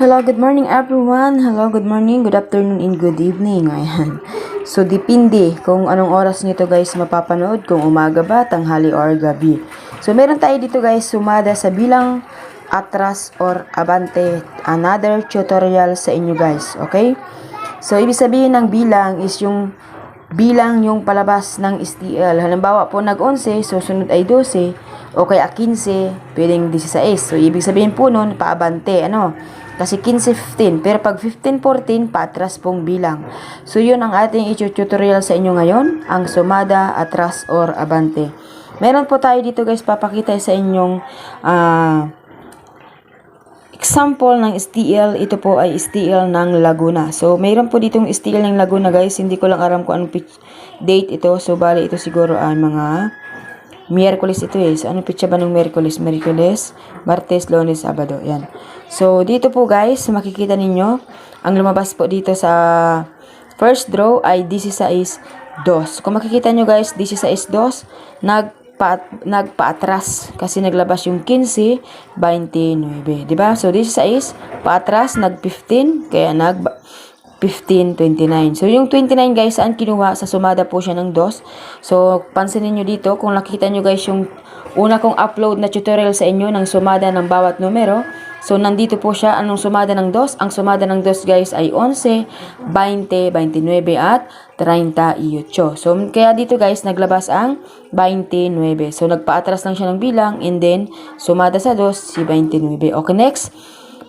Hello, good morning everyone. Hello, good morning, good afternoon, and good evening. Ayan. So, depende kung anong oras nito guys mapapanood, kung umaga ba, tanghali, or gabi. So, meron tayo dito guys sumada sa bilang atras or abante. Another tutorial sa inyo guys. Okay? So, ibig sabihin ng bilang is yung bilang yung palabas ng STL. Halimbawa po nag-11, so sunod ay 12, o kaya 15, pwedeng 16. So, ibig sabihin po nun, paabante, ano? Kasi 15-15. Pero pag 15-14, patras pong bilang. So, yun ang ating i-tutorial sa inyo ngayon, ang sumada, atras, or abante. Meron po tayo dito guys, papakita sa inyong ah example ng STL, ito po ay STL ng Laguna. So, mayroon po ditong STL ng Laguna guys. Hindi ko lang alam kung anong date ito. So, bali ito siguro ay mga Miyerkules ito eh. So, anong pitsa ba ng Miyerkules? Miyerkules, Martes, Lunes, Sabado. Yan. So, dito po guys, makikita ninyo, ang lumabas po dito sa first draw ay 16 dos. Kung makikita nyo guys, 16 dos, nagpa, nagpaatras kasi naglabas yung 15, 29. Di ba? So, 16, paatras, nag-15, kaya nag 15.29. So, yung 29 guys, saan kinuha? Sa sumada po siya ng DOS. So, pansinin nyo dito, kung nakita nyo guys yung una kong upload na tutorial sa inyo ng sumada ng bawat numero. So, nandito po siya, anong sumada ng DOS? Ang sumada ng DOS guys ay 11, 20, 29 at 38. So, kaya dito guys, naglabas ang 29. So, nagpaatras lang siya ng bilang and then, sumada sa DOS si 29. Okay, next.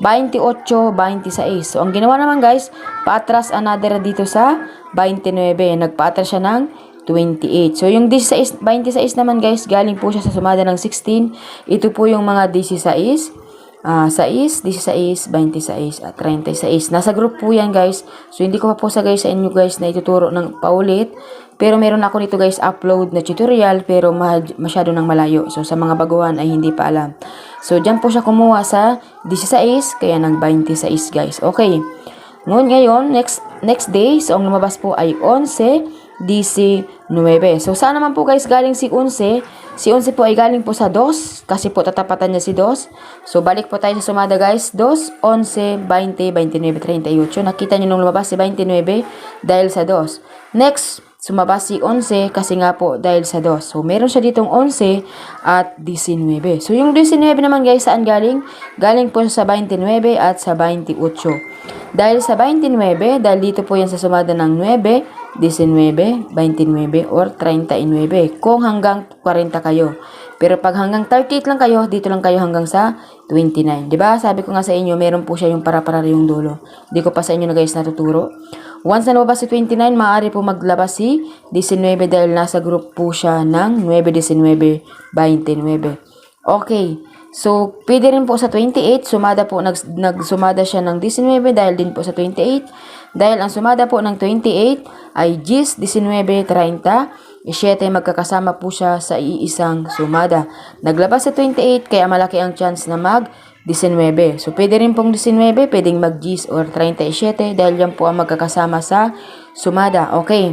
28, 26. So, ang ginawa naman guys, paatras another dito sa 29. Nagpaatras siya ng 28. So, yung 16, 26 naman guys, galing po siya sa sumada ng 16. Ito po yung mga 16, ah 6, 16, 26, at 36. Nasa group po yan guys. So, hindi ko pa po sa guys sa inyo guys na ituturo ng paulit. Pero meron ako nito guys upload na tutorial pero ma- masyado nang malayo. So, sa mga baguhan ay hindi pa alam. So, dyan po siya kumuha sa 16, kaya ng 26 guys. Okay. Ngunit ngayon, next next day, so ang lumabas po ay 11, 19. So, saan naman po guys galing si 11? Si 11 po ay galing po sa 2, kasi po tatapatan niya si 2. So, balik po tayo sa sumada guys. 2, 11, 20, 29, 38. Nakita niyo nung lumabas si 29 dahil sa 2. Next, sumabas si 11 kasi nga po dahil sa 2. So, meron siya ditong 11 at 19. So, yung 19 naman guys, saan galing? Galing po sa 29 at sa 28. Dahil sa 29, dahil dito po yan sa sumada ng 9, 19, 29, or 39. Kung hanggang 40 kayo. Pero pag hanggang 38 lang kayo, dito lang kayo hanggang sa 29. 'Di ba? Sabi ko nga sa inyo, meron po siya yung para-para yung dulo. Hindi ko pa sa inyo na guys natuturo. Once na lumabas si 29, maaari po maglabas si 19 dahil nasa group po siya ng 9, 19, 29. Okay. So, pwede rin po sa 28, sumada po, nag, nagsumada siya ng 19 dahil din po sa 28. Dahil ang sumada po ng 28 ay 10, 19, 30. 7 magkakasama po siya sa iisang sumada. Naglabas sa 28, kaya malaki ang chance na mag 19. So, pwede rin pong 19, pwedeng mag 10 or 37 dahil yan po ang magkakasama sa sumada. Okay.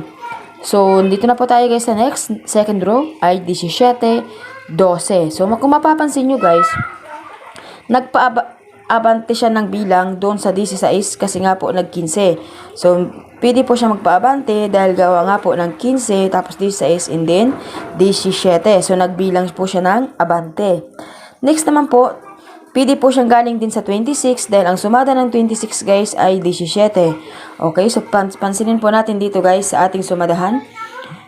So, dito na po tayo guys sa next, second row ay 17, 12. So, kung mapapansin nyo guys, nagpaabante siya ng bilang doon sa 16 kasi nga po nag-15. So, pwede po siya magpaabante dahil gawa nga po ng 15 tapos 16 and then 17. So, nagbilang po siya ng abante. Next naman po, pwede po siyang galing din sa 26 dahil ang sumada ng 26 guys ay 17. Okay, so pans pansinin po natin dito guys sa ating sumadahan.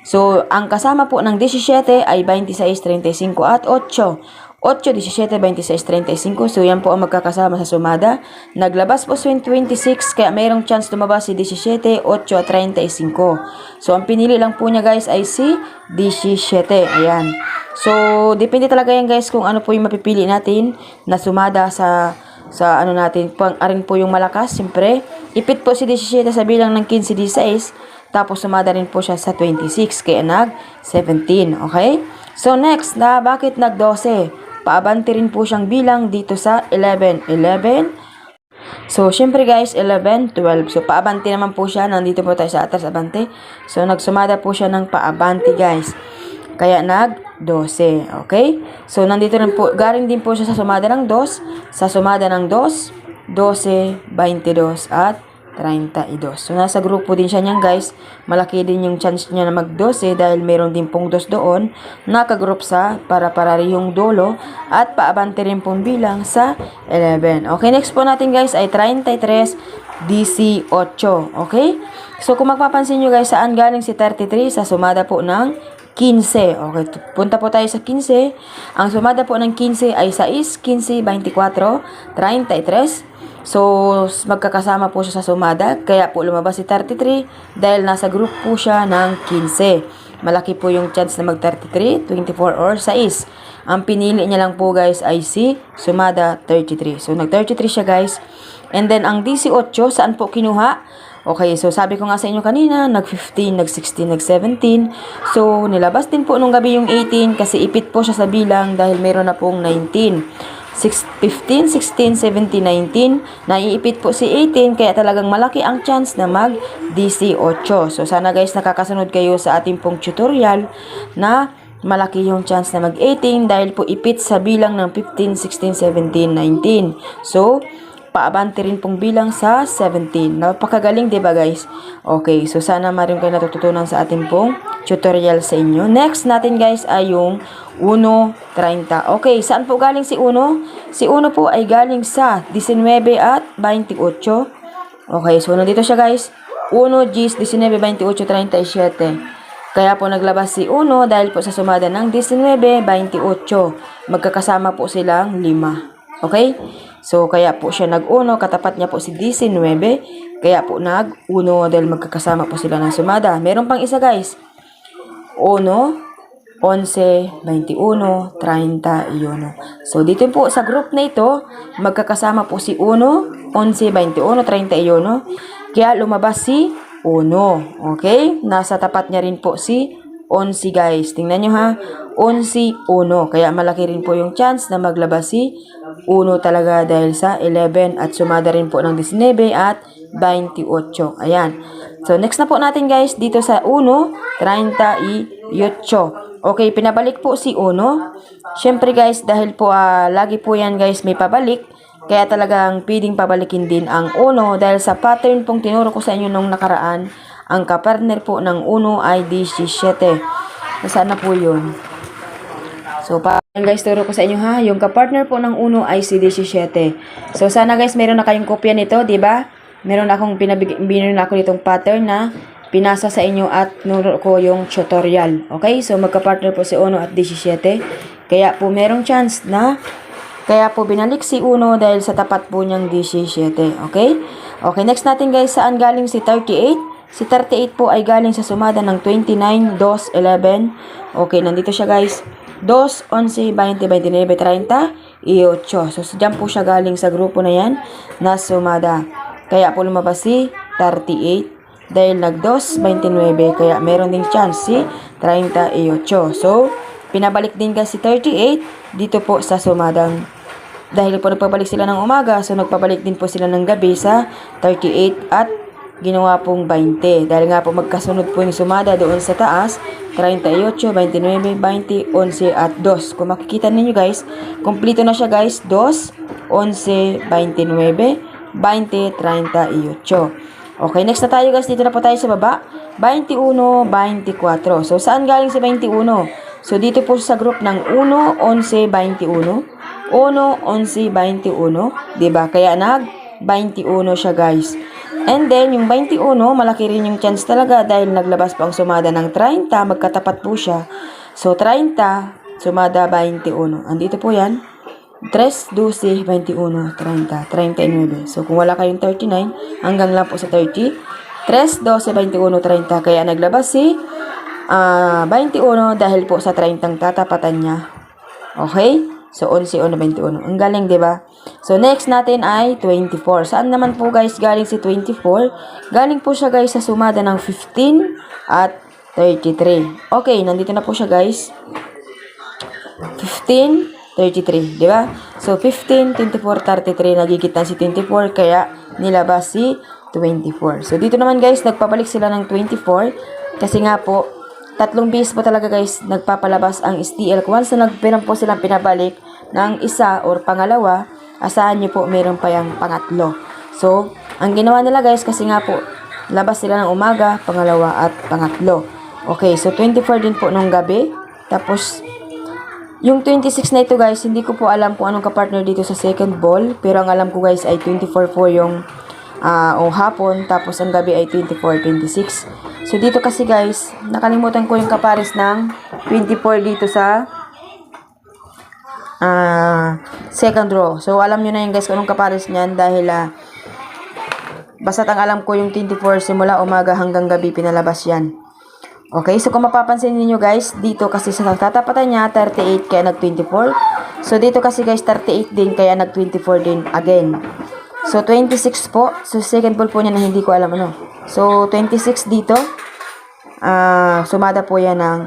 So, ang kasama po ng 17 ay 26, 35 at 8. 8, 17, 26, 35. So, yan po ang magkakasama sa sumada. Naglabas po sa 26, kaya mayroong chance lumabas si 17, 8, at 35. So, ang pinili lang po niya guys ay si 17. Ayan. So, depende talaga yan guys kung ano po yung mapipili natin na sumada sa sa ano natin, pang arin po yung malakas, siyempre. Ipit po si 17 sa bilang ng 15, 16. Tapos sumada rin po siya sa 26, kaya nag 17, okay? So next, na bakit nag 12? Paabante rin po siyang bilang dito sa 11, 11. So, syempre guys, 11, 12. So, paabante naman po siya. Nandito po tayo sa atas abante. So, nagsumada po siya ng paabante guys. Kaya nag 12, okay? So, nandito rin po, galing din po siya sa sumada ng 2, sa sumada ng 2, 12, 22, at 32. So, nasa grupo din siya niyan guys. Malaki din yung chance niya na mag-12 dahil meron din pong dos doon. Nakagroup sa para pararihong dolo at paabante rin pong bilang sa 11. Okay, next po natin guys ay 33 DC 8. Okay? So, kung magpapansin nyo guys, saan galing si 33? Sa sumada po ng 15. Okay, punta po tayo sa 15. Ang sumada po ng 15 ay 6, 15, 24, 33. So, magkakasama po siya sa sumada. Kaya po lumabas si 33 dahil nasa group po siya ng 15. Malaki po yung chance na mag-33, 24, or 6. Ang pinili niya lang po guys ay si sumada 33. So, nag-33 siya guys. And then, ang DC8, saan po kinuha? Okay, so sabi ko nga sa inyo kanina, nag-15, nag-16, nag-17. So, nilabas din po nung gabi yung 18 kasi ipit po siya sa bilang dahil meron na pong 19. 6, 15, 16, 17, 19. Naiipit po si 18 kaya talagang malaki ang chance na mag DC8. So, sana guys nakakasunod kayo sa ating pong tutorial na malaki yung chance na mag-18 dahil po ipit sa bilang ng 15, 16, 17, 19. So, paabante rin pong bilang sa 17. Napakagaling, di ba guys? Okay, so sana marim kayo natututunan sa ating pong tutorial sa inyo. Next natin guys ay yung 1.30. Okay, saan po galing si 1? Si 1 po ay galing sa 19 at 28. Okay, so nandito siya guys. 1 Gs 19, 28, 37. Kaya po naglabas si 1 dahil po sa sumada ng 19, 28. Magkakasama po silang 5. Okay? So, kaya po siya nag-1, katapat niya po si 19, kaya po nag-1 dahil magkakasama po sila ng sumada. Meron pang isa guys. 1, 11, 21, 30, yun. So, dito po sa group na ito, magkakasama po si 1, 11, 21, 30, yun. Kaya lumabas si 1. Okay? Nasa tapat niya rin po si 11 guys. Tingnan nyo ha. 11, 1. Kaya malaki rin po yung chance na maglabas si 1 talaga dahil sa 11 at sumada rin po ng 19 at 28. Ayan. So, next na po natin guys dito sa 1, 38. Okay, pinabalik po si 1. Siyempre guys, dahil po ah, lagi po yan guys may pabalik, kaya talagang pwedeng pabalikin din ang 1 dahil sa pattern pong tinuro ko sa inyo nung nakaraan, ang kapartner po ng 1 ay 17. Nasaan na po yun? So, pa guys, turo ko sa inyo ha. Yung kapartner po ng 1 ay si 17. So, sana guys, meron na kayong kopya nito, di ba? Meron akong pinabig binigyan ako nitong pattern na pinasa sa inyo at nuro ko yung tutorial. Okay? So, magkapartner po si 1 at 17. Kaya po merong chance na kaya po binalik si 1 dahil sa tapat po niyang 17. Okay? Okay, next natin guys, saan galing si 38? Si 38 po ay galing sa sumada ng 29, 2, 11. Okay, nandito siya guys. 2, 11, 20, 29, 30, 8. So, dyan po siya galing sa grupo na yan na sumada. Kaya po lumabas si 38 dahil nag-2, 29. Kaya meron ding chance si 38. So, pinabalik din kasi 38 dito po sa sumadang dahil po nagpabalik sila ng umaga, so nagpabalik din po sila ng gabi sa 38 at ginawa pong 20. Dahil nga po magkasunod po yung sumada doon sa taas, 38, 29, 20, 11 at 2. Kung makikita ninyo guys, kompleto na siya guys, 2, 11, 29, 20, 38. Okay, next na tayo guys, dito na po tayo sa baba. 21, 24. So, saan galing si 21? So, dito po sa group ng 1, 11, 21. 1, 11, 21. Diba? Kaya nag 21 siya guys. And then, yung 21, malaki rin yung chance talaga dahil naglabas po ang sumada ng 30. Magkatapat po siya. So, 30, sumada 21. Andito po yan. 3, 12, 21, 30, 39. So, kung wala kayong 39, hanggang lang po sa 30. 3, 12, 21, 30. Kaya naglabas si ah 21 dahil po sa 30 ang tatapatan niya. Okay? So, 11, 1, 21. Ang galing, di ba? So, next natin ay 24. Saan naman po guys galing si 24? Galing po siya guys sa sumada ng 15 at 33. Okay, nandito na po siya guys. 15, 33, di ba? So, 15, 24, 33, nagigitan si 24, kaya nilabas si 24. So, dito naman guys, nagpabalik sila ng 24, kasi nga po, tatlong beses po talaga guys, nagpapalabas ang STL. Once na nagpinang po silang pinabalik ng isa or pangalawa, asahan nyo po meron pa yung pangatlo. So, ang ginawa nila guys, kasi nga po, labas sila ng umaga, pangalawa at pangatlo. Okay, so 24 din po nung gabi. Tapos, yung 26 na ito guys, hindi ko po alam kung anong kapartner dito sa second ball. Pero ang alam ko guys ay 24 po yung ah, o hapon. Tapos ang gabi ay 24, 26. So dito kasi guys, nakalimutan ko yung kapares ng 24 dito sa ah, second row. So alam nyo na yun guys kung anong kapares niyan dahil ah, basta ang alam ko yung 24 simula umaga hanggang gabi pinalabas yan. Okay, so kung mapapansin niyo guys, dito kasi sa tatapatan niya 38 kaya nag 24. So dito kasi guys 38 din kaya nag 24 din again. So 26 po. So second ball po niya na hindi ko alam ano. So 26 dito. Ah, sumada po yan ng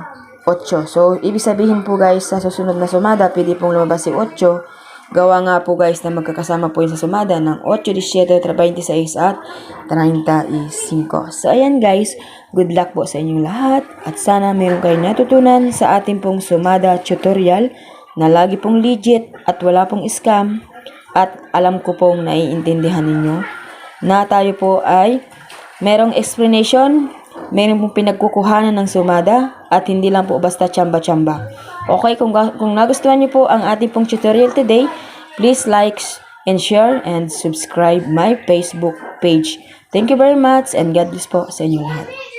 8. So ibig sabihin po guys sa susunod na sumada pwede pong lumabas si 8. Gawa nga po guys na magkakasama po yun sa sumada ng 8, 17, 26 at 35. So ayan guys, good luck po sa inyong lahat at sana meron kayong natutunan sa ating pong sumada tutorial na lagi pong legit at wala pong scam at alam ko pong naiintindihan ninyo na tayo po ay merong explanation, meron pong pinagkukuhanan ng sumada at hindi lang po basta chamba-chamba. Okay, kung, kung nagustuhan niyo po ang ating pong tutorial today, please like and share and subscribe my Facebook page. Thank you very much and God bless po sa inyo lahat.